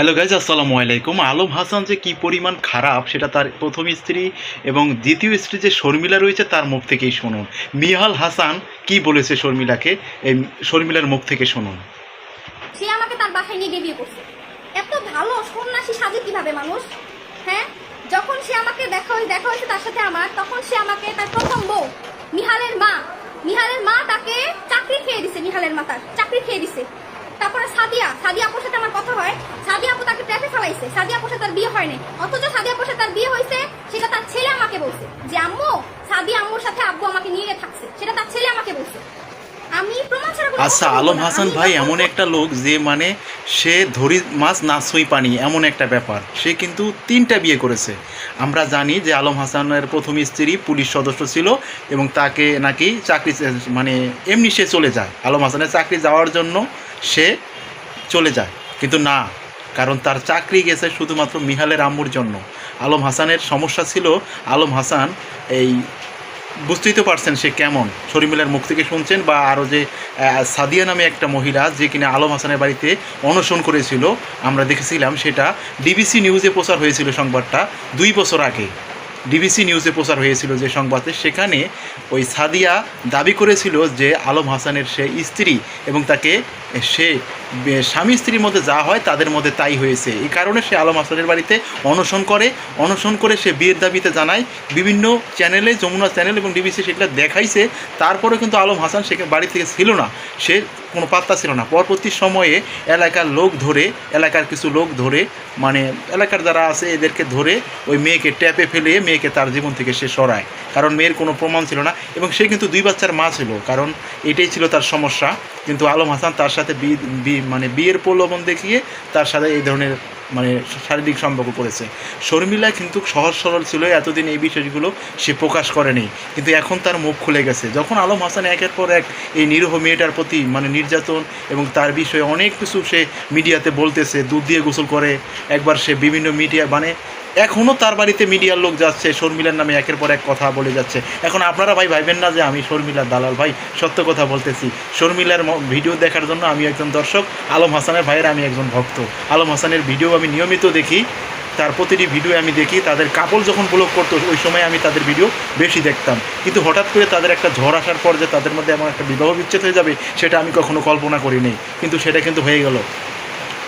Hello guys আসসালামু আলাইকুম। আলম হাসান যে কি পরিমাণ খারাপ, সেটা তার প্রথম স্ত্রী এবং দ্বিতীয় স্ত্রী যে শর্মিলা রয়েছে, তার মুখ থেকেই শুনুন। মিহাল হাসান কি বলেছে শর্মিলাকে? এই শর্মিলার মুখ থেকে শুনুন। সে আমাকে তার বাসায় নিয়ে গিয়ে বিয়ে করছে। এত ভালো সন্ন্যাসী সাজে কীভাবে মানুষ? হ্যাঁ? যখন সে আমাকে দেখা হয়ে দেখা হয়েছে তার সাথে আমার, তখন সে আমাকে তার প্রথম বউ নিহালের মা। নিহালের মা তাকে চাকরি খেয়ে দিছে নিহালের মা তার। চাকরি খেয়ে দিছে। তারপরে সাদিয়া সাদিয়া আপুর সাথে আমার কথা হয় সাদিয়া আপু ফেলাইছে সাদিয়া আপুর তার বিয়ে হয়নি অথচ সাদিয়া আপুর তার বিয়ে হয়েছে সেটা তার ছেলে আমাকে বলছে। যে আম্মু সাদিয়া আম্মুর সাথে আব্বু আমাকে নিয়ে থাকছে সেটা তার ছেলে আমাকে বলছে। আমি প্রমাণ ছাড়া আচ্ছা আলম হাসান ভাই এমন একটা লোক যে মানে সে ধরি মাছ না সই পানি এমন একটা ব্যাপার। সে কিন্তু তিনটা বিয়ে করেছে। আমরা জানি যে আলম হাসানের প্রথম স্ত্রী পুলিশ সদস্য ছিল এবং তাকে নাকি চাকরি মানে এমনি সে চলে যায়। আলম হাসানের চাকরি যাওয়ার জন্য সে চলে যায়। কিন্তু না কারণ তার চাকরি গেছে শুধুমাত্র মিহালের আম্মুর জন্য। আলম হাসানের সমস্যা ছিল, আলম হাসান এই বুঝতেই তো পারছেন সে কেমন। শরীমিলার মুখ থেকে শুনছেন বা আরও যে সাদিয়া নামে একটা মহিলা যে কিনা আলম হাসানের বাড়িতে অনশন করেছিল, আমরা দেখেছিলাম সেটা ডিবিসি নিউজে প্রচার হয়েছিল সংবাদটা দুই বছর আগে। ডিবিসি নিউজে প্রচার হয়েছিল যে সংবাদে, সেখানে ওই সাদিয়া দাবি করেছিল যে আলম হাসানের সে স্ত্রী এবং তাকে সে স্বামী স্ত্রীর মধ্যে যা হয় তাদের মধ্যে তাই হয়েছে। এই কারণে সে আলম হাসানের বাড়িতে অনশন করে অনশন করে সে বিয়ের দাবিতে জানায়। বিভিন্ন চ্যানেলে, যমুনা চ্যানেল এবং ডিবিসি সেগুলো দেখাইছে। তারপরে কিন্তু আলম হাসান সে বাড়ি থেকে ছিল না। সে কোনো পাত্তা ছিল না। পরবর্তী সময়ে এলাকার লোক ধরে, এলাকার কিছু লোক ধরে মানে এলাকার যারা আছে এদেরকে ধরে ওই মেয়েকে ট্যাপে ফেলে মেয়েকে তার জীবন থেকে সে সরায়। কারণ মেয়ের কোনো প্রমাণ ছিল না এবং সে কিন্তু দুই বাচ্চার মা ছিল, কারণ এটাই ছিল তার সমস্যা। কিন্তু আলম হাসান তার সাথে মানে বিয়ের প্রলোভন দেখিয়ে তার সাথে এই ধরনের মানে শারীরিক সম্পর্ক করেছে। শর্মিলা কিন্তু সহজ সরল ছিল, এতদিন এই বিষয়গুলো সে প্রকাশ করেনি। কিন্তু এখন তার মুখ খুলে গেছে। যখন আলম হাসান একের পর এক এই নিরীহ মেয়েটার প্রতি মানে নির্যাতন এবং তার বিষয়ে অনেক কিছু সে মিডিয়াতে বলতেছে, দুধ দিয়ে গোসল করে, একবার সে বিভিন্ন মিডিয়া মানে এখনও তার বাড়িতে মিডিয়ার লোক যাচ্ছে, শর্মিলার নামে একের পর এক কথা বলে যাচ্ছে। এখন আপনারা ভাই ভাইবেন না যে আমি শর্মিলার দালাল। ভাই, সত্য কথা বলতেছি। শর্মিলার ভিডিও দেখার জন্য আমি একজন দর্শক, আলম হাসানের ভাইয়ের আমি একজন ভক্ত। আলম হাসানের ভিডিও আমি নিয়মিত দেখি, তার প্রতিটি ভিডিও আমি দেখি, তাদের কাপড় যখন ব্লগ করতো, ওই সময় আমি তাদের ভিডিও বেশি দেখতাম। কিন্তু হঠাৎ করে তাদের একটা ঝড় আসার পর যে তাদের মধ্যে এমন একটা বিবাহ বিচ্ছেদ হয়ে যাবে, সেটা আমি কখনো কল্পনা করিনি। কিন্তু সেটা কিন্তু হয়ে গেল।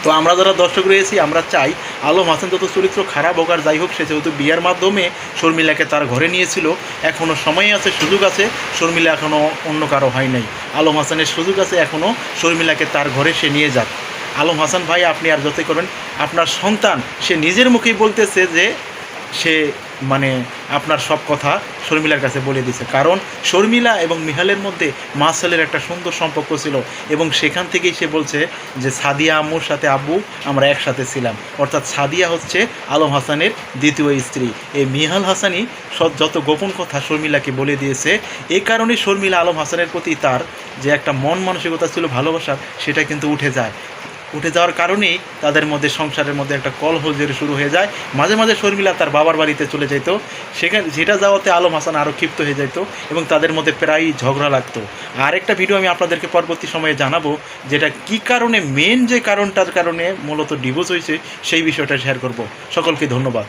তো আমরা যারা দর্শক রয়েছি, আমরা চাই আলম হাসান যত চরিত্র খারাপ হোক আর যাই হোক, সে যেহেতু বিয়ার মাধ্যমে শর্মিলাকে তার ঘরে নিয়েছিল এখনও সময় আছে, সুযোগ আছে, শর্মিলা এখনও অন্য কারও হয় নাই। আলম হাসানের সুযোগ আছে এখনও শর্মিলাকে তার ঘরে সে নিয়ে যাক। আলম হাসান ভাই, আপনি আর যতই করবেন, আপনার সন্তান, সে নিজের মুখেই বলতেছে যে সে মানে আপনার সব কথা শর্মিলার কাছে বলে দিছে। কারণ শর্মিলা এবং মিহালের মধ্যে মাসেলের একটা সুন্দর সম্পর্ক ছিল এবং সেখান থেকেই সে বলছে যে সাদিয়া আম্মুর সাথে আব্বু আমরা একসাথে ছিলাম। অর্থাৎ সাদিয়া হচ্ছে আলম হাসানের দ্বিতীয় স্ত্রী। এই মিহাল হাসানই যত গোপন কথা শর্মিলাকে বলে দিয়েছে, এ কারণেই শর্মিলা আলম হাসানের প্রতি তার যে একটা মন মানসিকতা ছিল ভালোবাসার সেটা কিন্তু উঠে যায়। উঠে যাওয়ার কারণে তাদের মধ্যে সংসারের মধ্যে একটা কলহ জেরে শুরু হয়ে যায়। মাঝে মাঝে শর্মিলা তার বাবার বাড়িতে চলে যেত সেখানে যেটা যাওয়াতে আলম হাসান আরও ক্ষিপ্ত হয়ে যেত এবং তাদের মধ্যে প্রায়ই ঝগড়া লাগতো। আর একটা ভিডিও আমি আপনাদেরকে পরবর্তী সময়ে জানাব, যেটা কি কারণে মেন যে কারণটার কারণে মূলত ডিভোর্স হয়েছে, সেই বিষয়টা শেয়ার করব। সকলকে ধন্যবাদ।